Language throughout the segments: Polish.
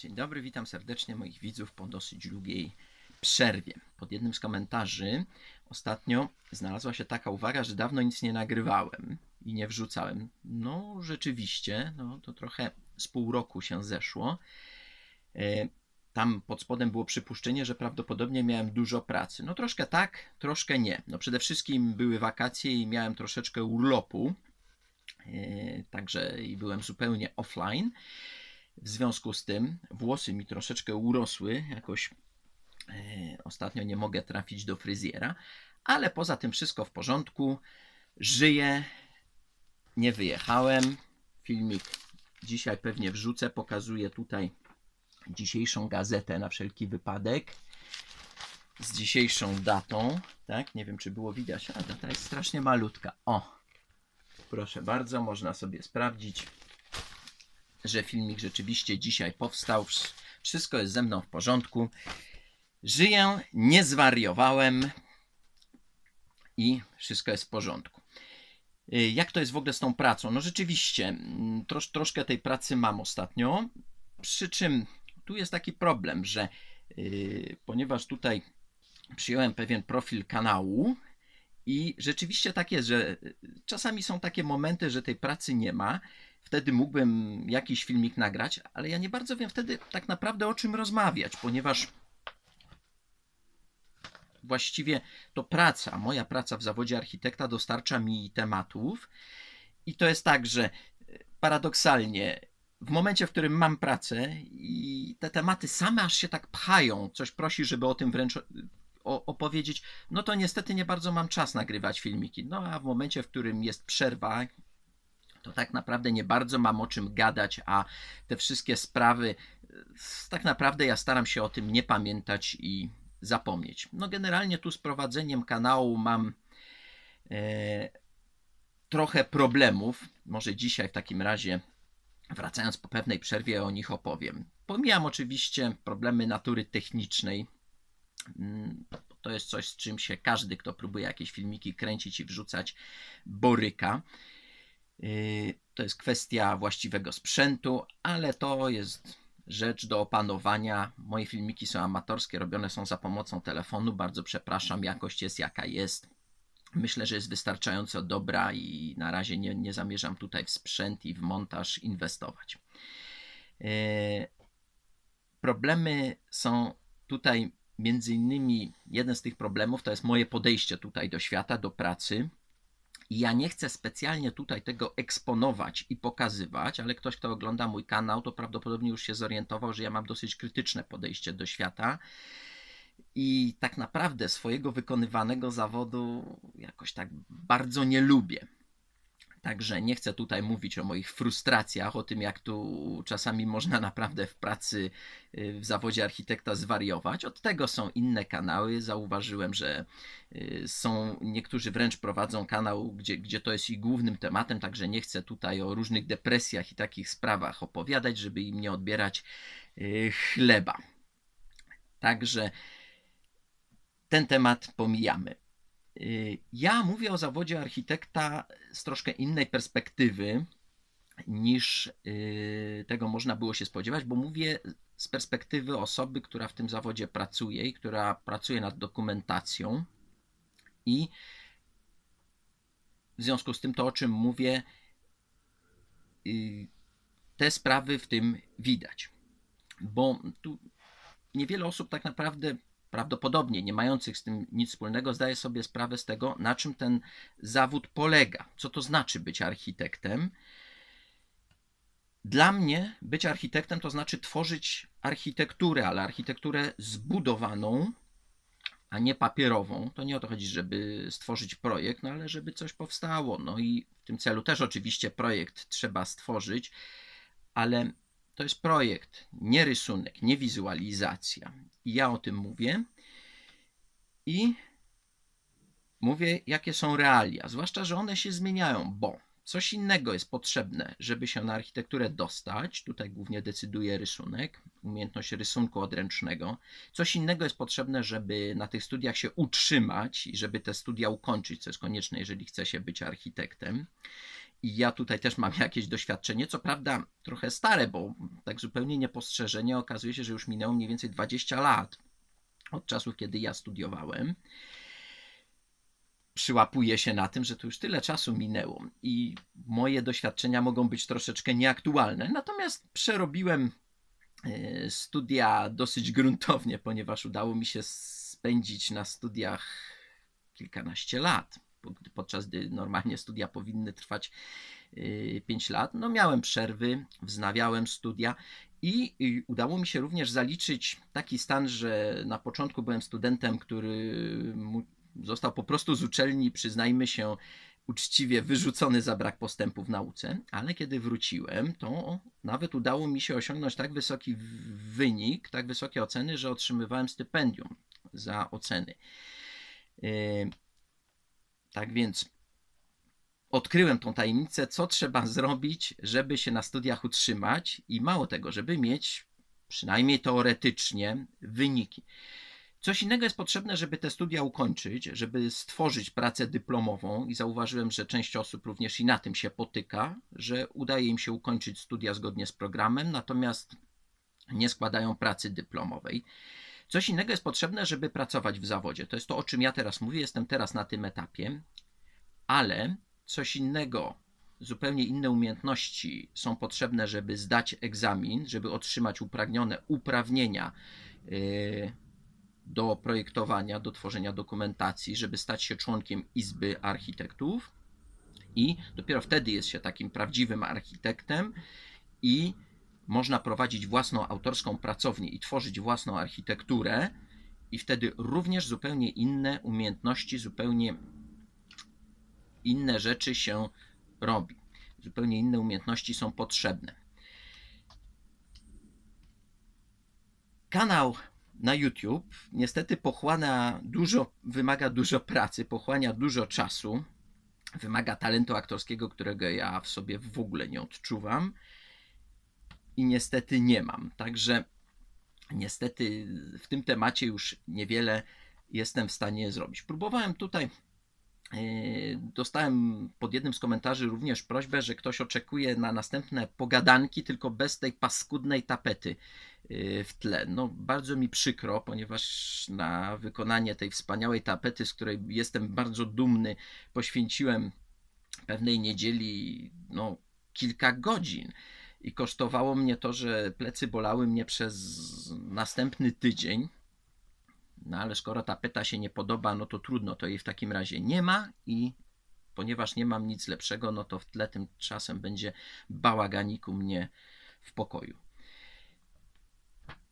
Dzień dobry, witam serdecznie moich widzów po dosyć długiej przerwie. Pod jednym z komentarzy ostatnio znalazła się taka uwaga, że dawno nic nie nagrywałem i nie wrzucałem. No, rzeczywiście, no to trochę z pół roku się zeszło. E, Tam pod spodem było przypuszczenie, że prawdopodobnie miałem dużo pracy. No troszkę tak, troszkę nie. No przede wszystkim były wakacje i miałem troszeczkę urlopu, e, także i byłem zupełnie offline. W związku z tym włosy mi troszeczkę urosły, jakoś e, ostatnio nie mogę trafić do fryzjera, ale poza tym wszystko w porządku. Żyję, nie wyjechałem. Filmik dzisiaj pewnie wrzucę, pokazuję tutaj dzisiejszą gazetę na wszelki wypadek z dzisiejszą datą, tak? Nie wiem, czy było widać, a data jest strasznie malutka. O, proszę bardzo, można sobie sprawdzić, że filmik rzeczywiście dzisiaj powstał. Wsz- Wszystko jest ze mną w porządku. Żyję, nie zwariowałem i wszystko jest w porządku. Y, Jak to jest w ogóle z tą pracą? No rzeczywiście, mm, trosz, troszkę tej pracy mam ostatnio. Przy czym tu jest taki problem, że yy, ponieważ tutaj przyjąłem pewien profil kanału i rzeczywiście tak jest, że y, czasami są takie momenty, że tej pracy nie ma. Wtedy mógłbym jakiś filmik nagrać, ale ja nie bardzo wiem wtedy tak naprawdę o czym rozmawiać, ponieważ właściwie to praca, moja praca w zawodzie architekta dostarcza mi tematów i to jest tak, że y, paradoksalnie w momencie, w którym mam pracę i te tematy same aż się tak pchają, coś prosi, żeby o tym wręcz opowiedzieć, no to niestety nie bardzo mam czas nagrywać filmiki. No a w momencie, w którym jest przerwa, to tak naprawdę nie bardzo mam o czym gadać, a te wszystkie sprawy, y, tak naprawdę ja staram się o tym nie pamiętać i zapomnieć. No generalnie tu z prowadzeniem kanału mam e, trochę problemów. Może dzisiaj w takim razie, wracając po pewnej przerwie, o nich opowiem. Pomijam oczywiście problemy natury technicznej. Mm, To jest coś, z czym się każdy, kto próbuje jakieś filmiki kręcić i wrzucać, boryka. Yy, To jest kwestia właściwego sprzętu, ale to jest rzecz do opanowania. Moje filmiki są amatorskie, robione są za pomocą telefonu. Bardzo przepraszam, jakość jest jaka jest. Myślę, że jest wystarczająco dobra i na razie nie, nie zamierzam tutaj w sprzęt i w montaż inwestować. Yy, Problemy są tutaj między innymi jeden z tych problemów to jest moje podejście tutaj do świata, do pracy. Ja nie chcę specjalnie tutaj tego eksponować i pokazywać, ale ktoś, kto ogląda mój kanał, to prawdopodobnie już się zorientował, że ja mam dosyć krytyczne podejście do świata. I tak naprawdę swojego wykonywanego zawodu jakoś tak bardzo nie lubię. Także nie chcę tutaj mówić o moich frustracjach, o tym, jak tu czasami można naprawdę w pracy y, w zawodzie architekta zwariować. Od tego są inne kanały. Zauważyłem, że y, są niektórzy wręcz prowadzą kanał, gdzie, gdzie to jest ich głównym tematem, także nie chcę tutaj o różnych depresjach i takich sprawach opowiadać, żeby im nie odbierać y, chleba. Także ten temat pomijamy. Ja mówię o zawodzie architekta z troszkę innej perspektywy niż y, tego można było się spodziewać, bo mówię z perspektywy osoby, która w tym zawodzie pracuje i która pracuje nad dokumentacją. I w związku z tym, to o czym mówię, y, te sprawy w tym widać. Bo tu niewiele osób tak naprawdę prawdopodobnie nie mających z tym nic wspólnego, zdaje sobie sprawę z tego, na czym ten zawód polega. Co to znaczy być architektem? Dla mnie być architektem to znaczy tworzyć architekturę, ale architekturę zbudowaną, a nie papierową. To nie o to chodzi, żeby stworzyć projekt, no ale żeby coś powstało. No i w tym celu też oczywiście projekt trzeba stworzyć, ale to jest projekt, nie rysunek, nie wizualizacja. I ja o tym mówię. I mówię, jakie są realia. Zwłaszcza, że one się zmieniają, bo coś innego jest potrzebne, żeby się na architekturę dostać. Tutaj głównie decyduje rysunek, umiejętność rysunku odręcznego. Coś innego jest potrzebne, żeby na tych studiach się utrzymać i żeby te studia ukończyć, co jest konieczne, jeżeli chce się być architektem. I ja tutaj też mam jakieś doświadczenie, co prawda trochę stare, bo tak zupełnie niepostrzeżenie okazuje się, że już minęło mniej więcej 20 lat od czasu, kiedy ja studiowałem. Przyłapuję się na tym, że to już tyle czasu minęło i moje doświadczenia mogą być troszeczkę nieaktualne. Natomiast przerobiłem e, studia dosyć gruntownie, ponieważ udało mi się spędzić na studiach kilkanaście lat podczas gdy normalnie studia powinny trwać 5 y, lat. No miałem przerwy, wznawiałem studia i udało mi się również zaliczyć taki stan, że na początku byłem studentem, który został po prostu z uczelni, przyznajmy się, uczciwie wyrzucony za brak postępu w nauce, ale kiedy wróciłem, to nawet udało mi się osiągnąć tak wysoki wynik, tak wysokie oceny, że otrzymywałem stypendium za oceny. Tak więc odkryłem tą tajemnicę, co trzeba zrobić, żeby się na studiach utrzymać i mało tego, żeby mieć przynajmniej teoretycznie wyniki. Coś innego jest potrzebne, żeby te studia ukończyć, żeby stworzyć pracę dyplomową, i zauważyłem, że część osób również i na tym się potyka, że udaje im się ukończyć studia zgodnie z programem, natomiast nie składają pracy dyplomowej. Coś innego jest potrzebne, żeby pracować w zawodzie. To jest to, o czym ja teraz mówię. Jestem teraz na tym etapie, ale coś innego, zupełnie inne umiejętności są potrzebne, żeby zdać egzamin, żeby otrzymać upragnione uprawnienia yy, do projektowania, do tworzenia dokumentacji, żeby stać się członkiem Izby Architektów. I dopiero wtedy jest się takim prawdziwym architektem i można prowadzić własną autorską pracownię i tworzyć własną architekturę, i wtedy również zupełnie inne umiejętności, zupełnie inne rzeczy się robi. Zupełnie inne umiejętności są potrzebne. Kanał na YouTube niestety pochłania dużo, wymaga dużo pracy, pochłania dużo czasu, wymaga talentu aktorskiego, którego ja w sobie w ogóle nie odczuwam i niestety nie mam. Także niestety w tym temacie już niewiele jestem w stanie zrobić. Próbowałem tutaj e, Dostałem pod jednym z komentarzy również prośbę, że ktoś oczekuje na następne pogadanki, tylko bez tej paskudnej tapety e, w tle. No, bardzo mi przykro, ponieważ na wykonanie tej wspaniałej tapety, z której jestem bardzo dumny, poświęciłem pewnej niedzieli no, kilka godzin i kosztowało mnie to, że plecy bolały mnie przez następny tydzień. No ale skoro ta peta się nie podoba, no to trudno, to jej w takim razie nie ma i ponieważ nie mam nic lepszego, no to w tle tymczasem będzie bałaganiku mnie w pokoju.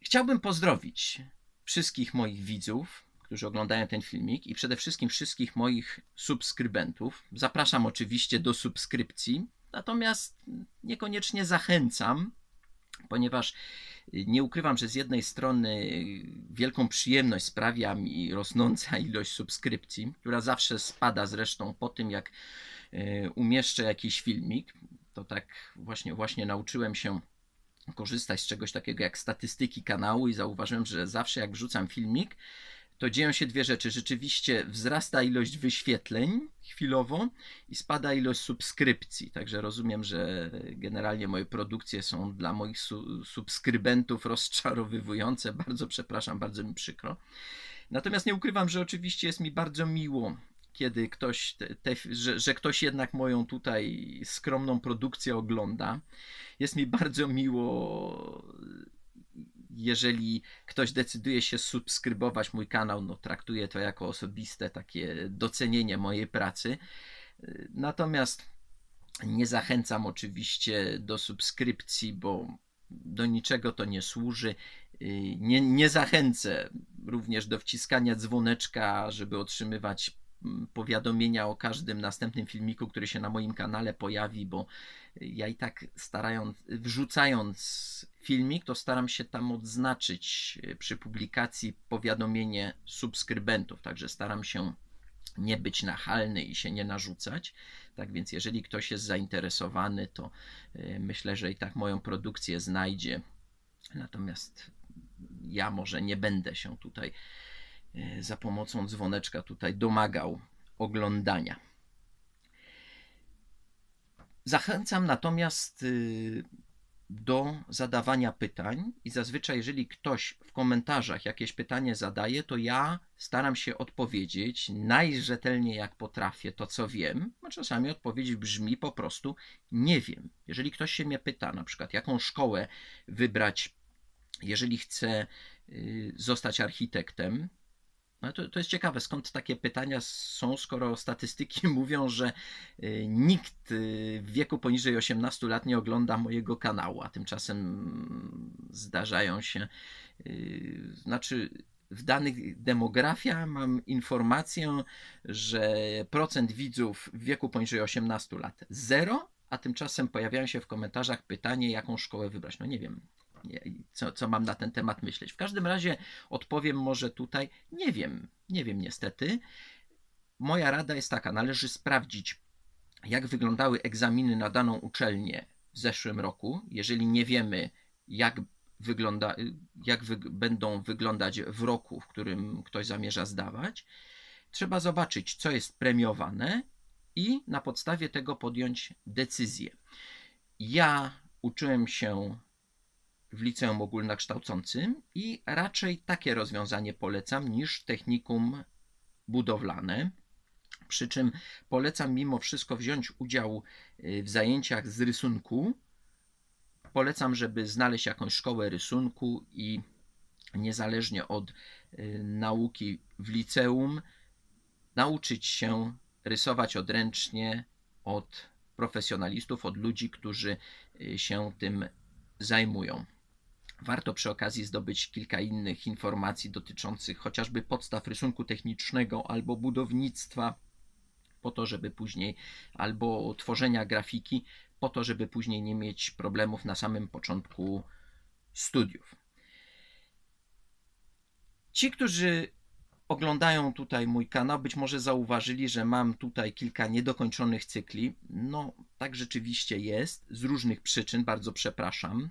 Chciałbym pozdrowić wszystkich moich widzów, którzy oglądają ten filmik i przede wszystkim wszystkich moich subskrybentów. Zapraszam oczywiście do subskrypcji Natomiast niekoniecznie zachęcam, ponieważ nie ukrywam, że z jednej strony wielką przyjemność sprawia mi rosnąca ilość subskrypcji, która zawsze spada zresztą po tym, jak e, umieszczę jakiś filmik. To tak właśnie, właśnie nauczyłem się korzystać z czegoś takiego jak statystyki kanału i zauważyłem, że zawsze jak wrzucam filmik, to dzieją się dwie rzeczy. Rzeczywiście wzrasta ilość wyświetleń chwilowo i spada ilość subskrypcji. Także rozumiem, że generalnie moje produkcje są dla moich su subskrybentów rozczarowywujące. Bardzo przepraszam, bardzo mi przykro. Natomiast nie ukrywam, że oczywiście jest mi bardzo miło, kiedy ktoś, te, te, że, że ktoś jednak moją tutaj skromną produkcję ogląda. Jest mi bardzo miło jeżeli ktoś decyduje się subskrybować mój kanał, no traktuję to jako osobiste takie docenienie mojej pracy. Natomiast nie zachęcam oczywiście do subskrypcji, bo do niczego to nie służy. Nie, nie zachęcę również do wciskania dzwoneczka, żeby otrzymywać powiadomienia o każdym następnym filmiku, który się na moim kanale pojawi, bo ja i tak starając, wrzucając filmik, to staram się tam odznaczyć e, przy publikacji powiadomienie subskrybentów, także staram się nie być nachalny i się nie narzucać. Tak więc, jeżeli ktoś jest zainteresowany, to e, myślę, że i tak moją produkcję znajdzie. Natomiast ja może nie będę się tutaj za pomocą dzwoneczka tutaj domagał oglądania. Zachęcam natomiast y, do zadawania pytań i zazwyczaj, jeżeli ktoś w komentarzach jakieś pytanie zadaje, to ja staram się odpowiedzieć najrzetelniej jak potrafię to, co wiem. A czasami odpowiedź brzmi po prostu nie wiem. Jeżeli ktoś się mnie pyta, na przykład, jaką szkołę wybrać, jeżeli chce y, zostać architektem, no to, to jest ciekawe, skąd takie pytania są, skoro statystyki mówią, że y, nikt y, w wieku poniżej 18 lat nie ogląda mojego kanału, a tymczasem zdarzają się, y, znaczy w danych demografia mam informację, że procent widzów w wieku poniżej 18 lat zero, a tymczasem pojawiają się w komentarzach pytanie, jaką szkołę wybrać. No nie wiem, co, co mam na ten temat myśleć. W każdym razie odpowiem może tutaj, nie wiem, nie wiem niestety. Moja rada jest taka, należy sprawdzić, jak wyglądały egzaminy na daną uczelnię w zeszłym roku. Jeżeli nie wiemy, jak, wygląda, jak wy, będą wyglądać w roku, w którym ktoś zamierza zdawać, trzeba zobaczyć, co jest premiowane i na podstawie tego podjąć decyzję. Ja uczyłem się w liceum ogólnokształcącym i raczej takie rozwiązanie polecam niż technikum budowlane. Przy czym polecam mimo wszystko wziąć udział y, w zajęciach z rysunku. Polecam, żeby znaleźć jakąś szkołę rysunku i niezależnie od y, nauki w liceum, nauczyć się rysować odręcznie od profesjonalistów, od ludzi, którzy y, się tym zajmują. Warto przy okazji zdobyć kilka innych informacji dotyczących chociażby podstaw rysunku technicznego albo budownictwa, po to, żeby później, albo tworzenia grafiki, po to, żeby później nie mieć problemów na samym początku studiów. Ci, którzy oglądają tutaj mój kanał, być może zauważyli, że mam tutaj kilka niedokończonych cykli. No, tak rzeczywiście jest, z różnych przyczyn, bardzo przepraszam.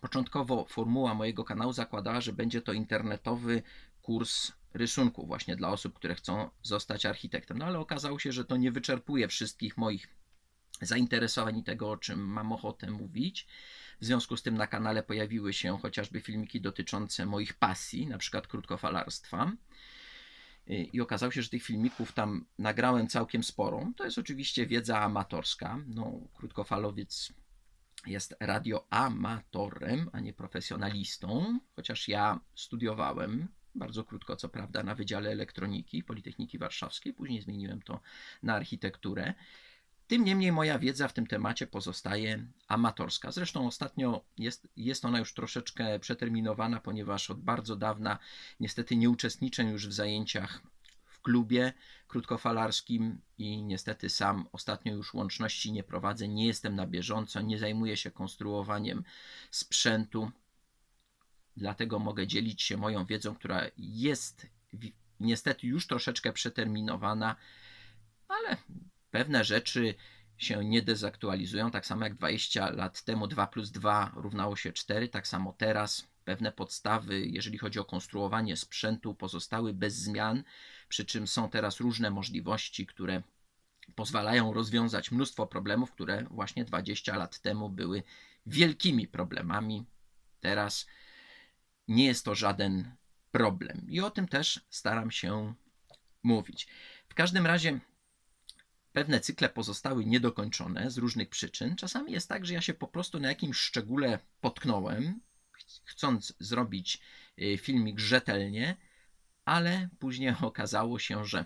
Początkowo formuła mojego kanału zakładała, że będzie to internetowy kurs rysunku właśnie dla osób, które chcą zostać architektem. No ale okazało się, że to nie wyczerpuje wszystkich moich zainteresowań i tego, o czym mam ochotę mówić. W związku z tym na kanale pojawiły się chociażby filmiki dotyczące moich pasji, na przykład krótkofalarstwa. I okazało się, że tych filmików tam nagrałem całkiem sporo. To jest oczywiście wiedza amatorska. No, krótkofalowiec jest radioamatorem, a nie profesjonalistą, chociaż ja studiowałem bardzo krótko, co prawda, na Wydziale Elektroniki Politechniki Warszawskiej, później zmieniłem to na architekturę. Tym niemniej moja wiedza w tym temacie pozostaje amatorska. Zresztą ostatnio jest, jest ona już troszeczkę przeterminowana, ponieważ od bardzo dawna niestety nie uczestniczę już w zajęciach w klubie krótkofalarskim i niestety sam ostatnio już łączności nie prowadzę, nie jestem na bieżąco, nie zajmuję się konstruowaniem sprzętu. Dlatego mogę dzielić się moją wiedzą, która jest niestety już troszeczkę przeterminowana, ale pewne rzeczy się nie dezaktualizują, tak samo jak 20 lat temu 2 plus 2 równało się 4, tak samo teraz pewne podstawy, jeżeli chodzi o konstruowanie sprzętu, pozostały bez zmian, przy czym są teraz różne możliwości, które pozwalają rozwiązać mnóstwo problemów, które właśnie 20 lat temu były wielkimi problemami. Teraz nie jest to żaden problem i o tym też staram się mówić. W każdym razie pewne cykle pozostały niedokończone z różnych przyczyn. Czasami jest tak, że ja się po prostu na jakimś szczególe potknąłem, chcąc zrobić y, filmik rzetelnie, ale później okazało się, że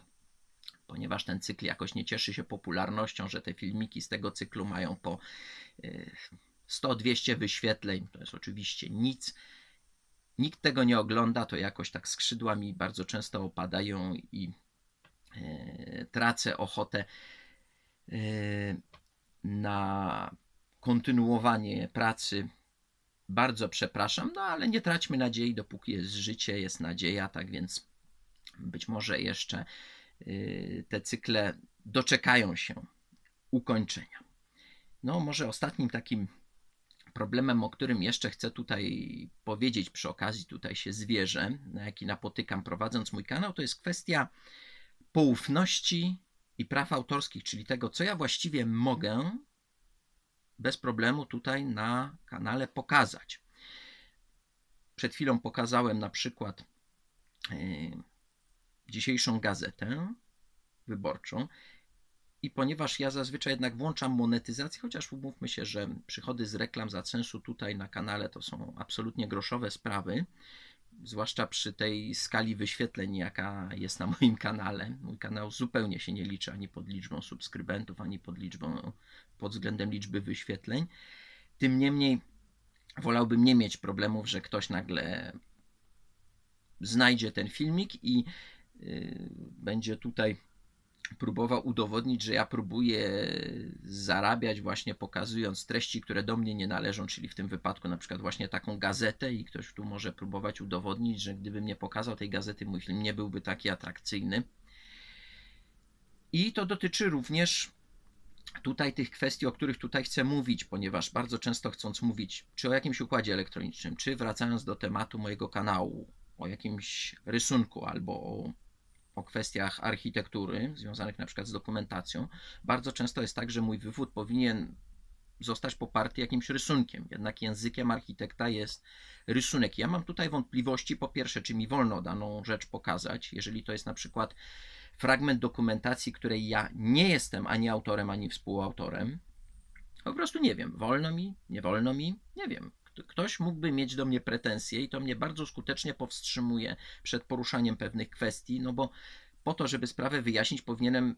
ponieważ ten cykl jakoś nie cieszy się popularnością, że te filmiki z tego cyklu mają po 100-200 y, wyświetleń, to jest oczywiście nic. Nikt tego nie ogląda, to jakoś tak skrzydła mi bardzo często opadają i y, tracę ochotę na kontynuowanie pracy bardzo przepraszam, no ale nie traćmy nadziei, dopóki jest życie, jest nadzieja, tak więc być może jeszcze y, te cykle doczekają się ukończenia. No, może ostatnim takim problemem, o którym jeszcze chcę tutaj powiedzieć, przy okazji tutaj się zwierzę, na jaki napotykam prowadząc mój kanał, to jest kwestia poufności i praw autorskich, czyli tego, co ja właściwie mogę bez problemu tutaj na kanale pokazać. Przed chwilą pokazałem na przykład yy, dzisiejszą gazetę wyborczą. I ponieważ ja zazwyczaj jednak włączam monetyzację, chociaż umówmy się, że przychody z reklam za censu tutaj na kanale to są absolutnie groszowe sprawy, zwłaszcza przy tej skali wyświetleń, jaka jest na moim kanale. Mój kanał zupełnie się nie liczy ani pod liczbą subskrybentów, ani pod liczbą, pod względem liczby wyświetleń. Tym niemniej wolałbym nie mieć problemów, że ktoś nagle znajdzie ten filmik i yy, będzie tutaj próbował udowodnić, że ja próbuję zarabiać właśnie pokazując treści, które do mnie nie należą, czyli w tym wypadku na przykład właśnie taką gazetę i ktoś tu może próbować udowodnić, że gdybym nie pokazał tej gazety, mój film nie byłby taki atrakcyjny. I to dotyczy również tutaj tych kwestii, o których tutaj chcę mówić, ponieważ bardzo często chcąc mówić czy o jakimś układzie elektronicznym, czy wracając do tematu mojego kanału, o jakimś rysunku albo o o kwestiach architektury związanych na przykład z dokumentacją, bardzo często jest tak, że mój wywód powinien zostać poparty jakimś rysunkiem. Jednak językiem architekta jest rysunek. Ja mam tutaj wątpliwości, po pierwsze, czy mi wolno daną rzecz pokazać, jeżeli to jest na przykład fragment dokumentacji, której ja nie jestem ani autorem, ani współautorem. Po prostu nie wiem, wolno mi, nie wolno mi, nie wiem. Ktoś mógłby mieć do mnie pretensje i to mnie bardzo skutecznie powstrzymuje przed poruszaniem pewnych kwestii, no bo po to, żeby sprawę wyjaśnić, powinienem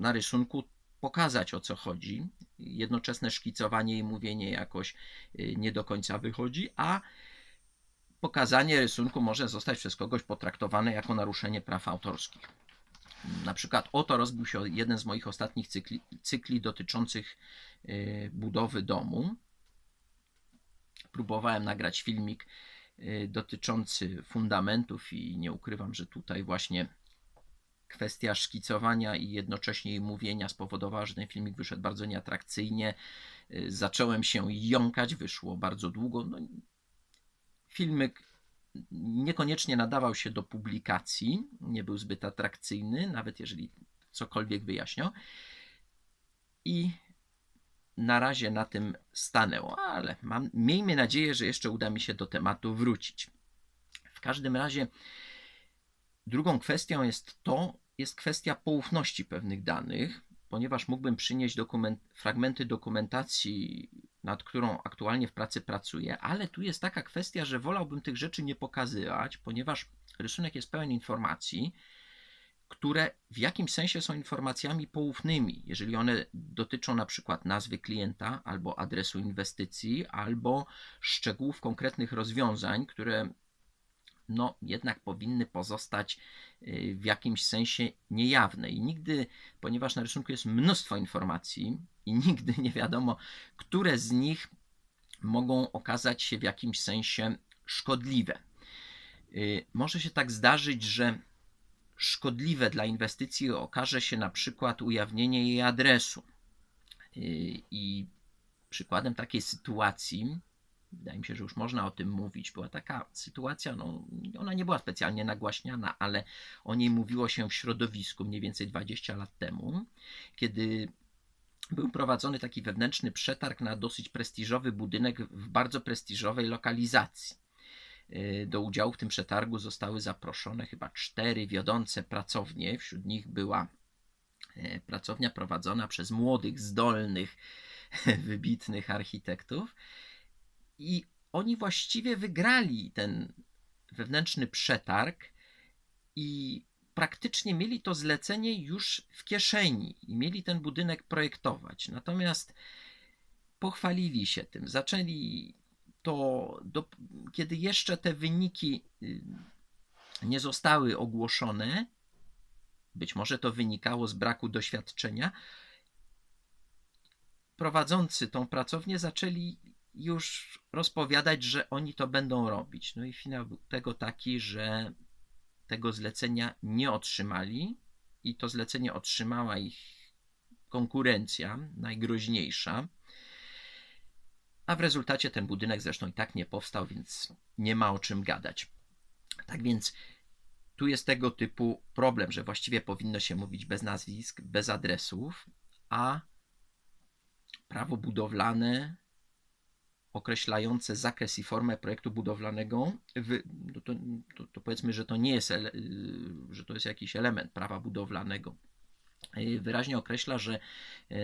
na rysunku pokazać o co chodzi. Jednoczesne szkicowanie i mówienie jakoś y, nie do końca wychodzi, a pokazanie rysunku może zostać przez kogoś potraktowane jako naruszenie praw autorskich. Na przykład o to rozbił się jeden z moich ostatnich cykli, cykli dotyczących y, budowy domu próbowałem nagrać filmik y, dotyczący fundamentów i nie ukrywam, że tutaj właśnie kwestia szkicowania i jednocześnie mówienia spowodowała, że ten filmik wyszedł bardzo nieatrakcyjnie. Y, zacząłem się jąkać, wyszło bardzo długo. No, filmik niekoniecznie nadawał się do publikacji, nie był zbyt atrakcyjny, nawet jeżeli cokolwiek wyjaśniał. I na razie na tym stanę, ale mam, miejmy nadzieję, że jeszcze uda mi się do tematu wrócić. W każdym razie drugą kwestią jest to, jest kwestia poufności pewnych danych, ponieważ mógłbym przynieść dokument, fragmenty dokumentacji, nad którą aktualnie w pracy pracuję, ale tu jest taka kwestia, że wolałbym tych rzeczy nie pokazywać, ponieważ rysunek jest pełen informacji, które w jakimś sensie są informacjami poufnymi, jeżeli one dotyczą na przykład nazwy klienta albo adresu inwestycji, albo szczegółów konkretnych rozwiązań, które no, jednak powinny pozostać y, w jakimś sensie niejawne. I nigdy, ponieważ na rysunku jest mnóstwo informacji, i nigdy nie wiadomo, które z nich mogą okazać się w jakimś sensie szkodliwe. Y, może się tak zdarzyć, że szkodliwe dla inwestycji okaże się na przykład ujawnienie jej adresu. Y, I przykładem takiej sytuacji, wydaje mi się, że już można o tym mówić, była taka sytuacja, no, ona nie była specjalnie nagłaśniana, ale o niej mówiło się w środowisku mniej więcej 20 lat temu, kiedy był prowadzony taki wewnętrzny przetarg na dosyć prestiżowy budynek w bardzo prestiżowej lokalizacji. Y, do udziału w tym przetargu zostały zaproszone chyba cztery wiodące pracownie. Wśród nich była y, pracownia prowadzona przez młodych, zdolnych, wybitnych architektów. I oni właściwie wygrali ten wewnętrzny przetarg i praktycznie mieli to zlecenie już w kieszeni i mieli ten budynek projektować. Natomiast pochwalili się tym, zaczęli to do, kiedy jeszcze te wyniki y, nie zostały ogłoszone, być może to wynikało z braku doświadczenia, prowadzący tą pracownię zaczęli już rozpowiadać, że oni to będą robić. No i finał był tego taki, że tego zlecenia nie otrzymali i to zlecenie otrzymała ich konkurencja najgroźniejsza. A w rezultacie ten budynek zresztą i tak nie powstał, więc nie ma o czym gadać. Tak więc tu jest tego typu problem, że właściwie powinno się mówić bez nazwisk, bez adresów, a prawo budowlane określające zakres i formę projektu budowlanego, no to, to, to, powiedzmy, że to nie jest, ele, że to jest jakiś element prawa budowlanego. Wyraźnie określa, że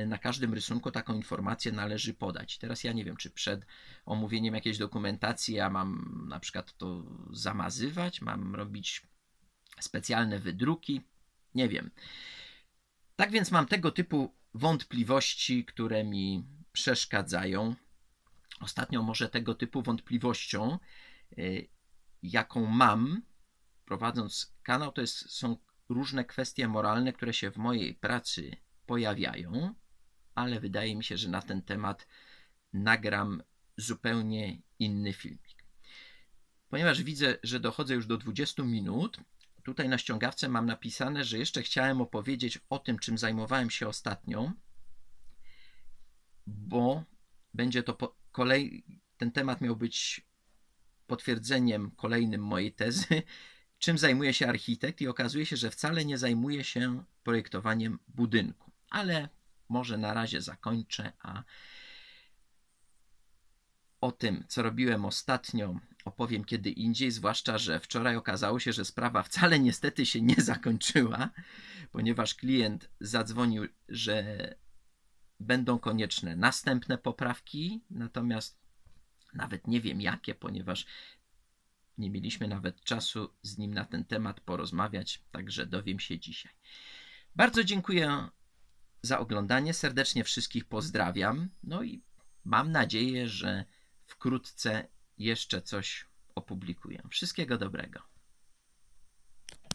na każdym rysunku taką informację należy podać. Teraz ja nie wiem, czy przed omówieniem jakiejś dokumentacji ja mam na przykład to zamazywać, mam robić specjalne wydruki, nie wiem. Tak więc mam tego typu wątpliwości, które mi przeszkadzają. Ostatnio może tego typu wątpliwością, y, jaką mam, prowadząc kanał, to jest, są różne kwestie moralne, które się w mojej pracy pojawiają, ale wydaje mi się, że na ten temat nagram zupełnie inny filmik. Ponieważ widzę, że dochodzę już do 20 minut, tutaj na ściągawce mam napisane, że jeszcze chciałem opowiedzieć o tym, czym zajmowałem się ostatnio, bo będzie to po kolej... ten temat miał być potwierdzeniem kolejnym mojej tezy, czym zajmuje się architekt i okazuje się, że wcale nie zajmuje się projektowaniem budynku. Ale może na razie zakończę, a o tym, co robiłem ostatnio, opowiem kiedy indziej, zwłaszcza, że wczoraj okazało się, że sprawa wcale niestety się nie zakończyła, ponieważ klient zadzwonił, że będą konieczne następne poprawki, natomiast nawet nie wiem jakie, ponieważ nie mieliśmy nawet czasu z nim na ten temat porozmawiać, także dowiem się dzisiaj. Bardzo dziękuję za oglądanie. Serdecznie wszystkich pozdrawiam. No i mam nadzieję, że wkrótce jeszcze coś opublikuję. Wszystkiego dobrego.